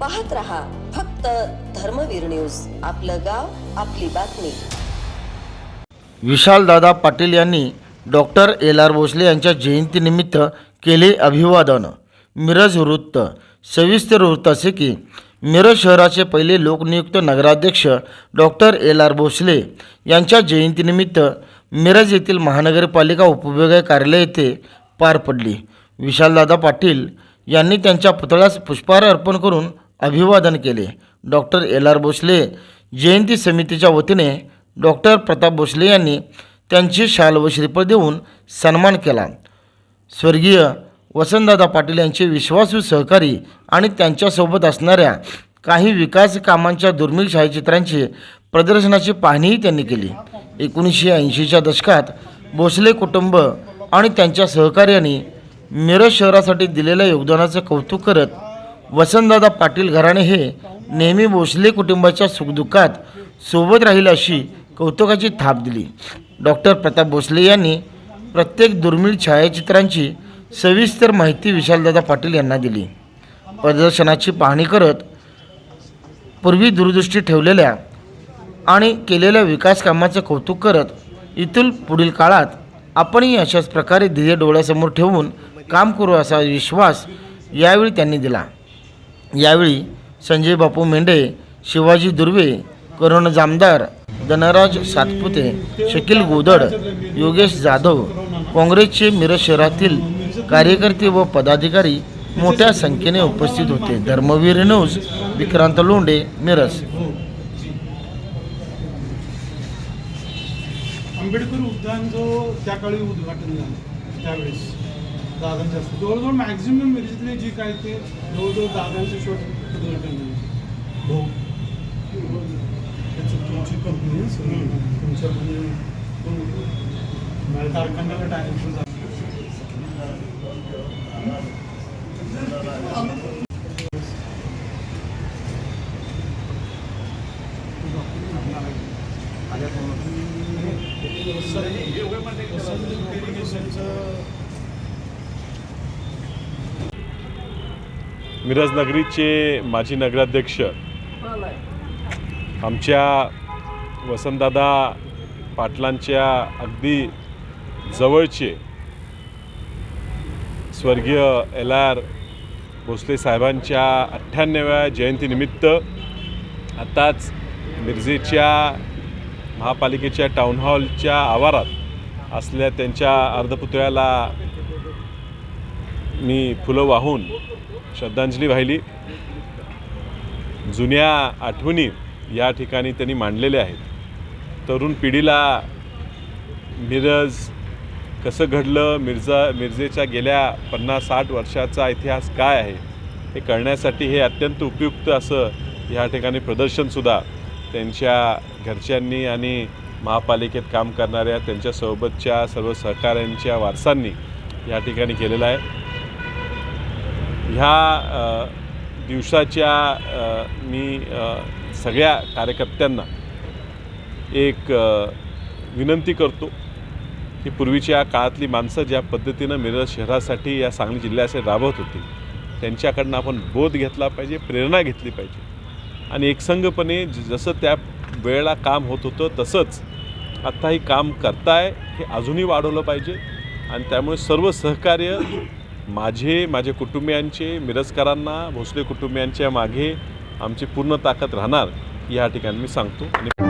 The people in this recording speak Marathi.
पाहत रहा फक्त धर्मवीर न्यूज. आपलं गाव आपली बातमी. विशालदादा पाटील यांनी डॉक्टर एल आर भोसले यांच्या जयंतीनिमित्त केले अभिवादन. मिरज वृत्त. सविस्तर वृत्त असे की मिरज शहराचे पहिले लोकनियुक्त नगराध्यक्ष डॉक्टर एल आर भोसले यांच्या जयंतीनिमित्त मिरज येथील महानगरपालिका उपविभागीय कार्यालय येथे पार पडली. विशालदादा पाटील यांनी त्यांच्या पुतळ्यास पुष्पहार अर्पण करून अभिवादन केले. Doctor L. आर. भोसले जयंती समितीच्या वतीने डॉक्टर प्रताप भोसले यांनी त्यांची शाल व श्रीफळ देऊन सन्मान केला. स्वर्गीय वसंतदादा पाटील यांचे विश्वासू सहकारी आणि त्यांच्यासोबत असणाऱ्या काही विकास कामांच्या दुर्मिळ छायाचित्रांची प्रदर्शनाची पाहणीही त्यांनी केली. एकोणीसशे ऐंशीच्या दशकात भोसले कुटुंब आणि त्यांच्या सहकार्यांनी मिरज शहरासाठी दिलेल्या योगदानाचं कौतुक करत वसंतदादा पाटील घराणे हे नेहमी भोसले कुटुंबाच्या सुखदुःखात सोबत राहील अशी कौतुकाची थाप दिली. डॉक्टर प्रताप भोसले यांनी प्रत्येक दुर्मिळ छायाचित्रांची सविस्तर माहिती विशालदादा पाटील यांना दिली. प्रदर्शनाची पाहणी करत पूर्वी दूरदृष्टी ठेवलेल्या आणि केलेल्या विकास कामाचं कौतुक करत इथून पुढील काळात आपणही अशाच प्रकारे ध्येय डोळ्यासमोर ठेवून काम करू असा विश्वास यावेळी त्यांनी दिला. यावेळी संजय बापू मेंढे शिवाजी दुर्वे करुण जामदार धनराज सातपुते शकील गोदड योगेश जाधव काँग्रेसचे मिरज शहरातील कार्यकर्ते व पदाधिकारी मोठ्या संख्येने उपस्थित होते. धर्मवीर न्यूज विक्रांत लोंढे मिरज. आंबेडकर उद्यान जो त्या काळी उद्घाटन झालं त्यावेळेस. దాదాపు చేస్తాం జోడదోడు మ్యాక్సిమం మిరిజిత్లే జీక్ అయితే జోడదోడు దాదాపు షోట్ కుదరటండి భో तुमची कंपनी तुमच्या म्हणजे तारखांना डायरेक्शन झालं सर इरिगेशनचं नगरीचे माजी नगराध्यक्ष आमच्या वसंतदादा पाटलांच्या अगदी जवळचे स्वर्गीय एल आर भोसले साहेबांच्या अठ्ठ्याण्णव्या जयंतीनिमित्त आताच मिरजेच्या महापालिकेच्या टाऊन हॉलच्या आवारात असलेल्या त्यांच्या अर्धपुतळ्याला मी फुलं वाहून श्रद्धांजली वाहिली. जुन्या आठवणी या ठिकाणी त्यांनी मांडलेल्या आहेत. तरुण पिढीला मिरज कसं घडलं मिर्झा मिरजेच्या गेल्या पन्नास साठ वर्षाचा इतिहास काय आहे हे कळण्यासाठी हे अत्यंत उपयुक्त असं या ठिकाणी प्रदर्शनसुद्धा त्यांच्या घरच्यांनी आणि महापालिकेत काम करणाऱ्या त्यांच्यासोबतच्या सर्व सहकाऱ्यांच्या वारसांनी या ठिकाणी केलेलं आहे. ह्या दिवसाच्या मी सगळ्या कार्यकर्त्यांना एक विनंती करतो की पूर्वीच्या काळातली माणसं ज्या पद्धतीनं मिरज शहरासाठी या सांगली जिल्ह्यासाठी राबवत होती त्यांच्याकडनं आपण बोध घेतला पाहिजे प्रेरणा घेतली पाहिजे. आणि एकसंघपणे जसं त्या वेळेला काम होत होतं तसंच आत्ताही काम करताय हे अजूनही वाढवलं पाहिजे. आणि त्यामुळे सर्व सहकार्य माझे माझे कुटुंबियांचे मिरजकरांना भोसले कुटुंबियांच्या मागे आमची पूर्ण ताकद राहणार या ठिकाणी मी सांगतो. आणि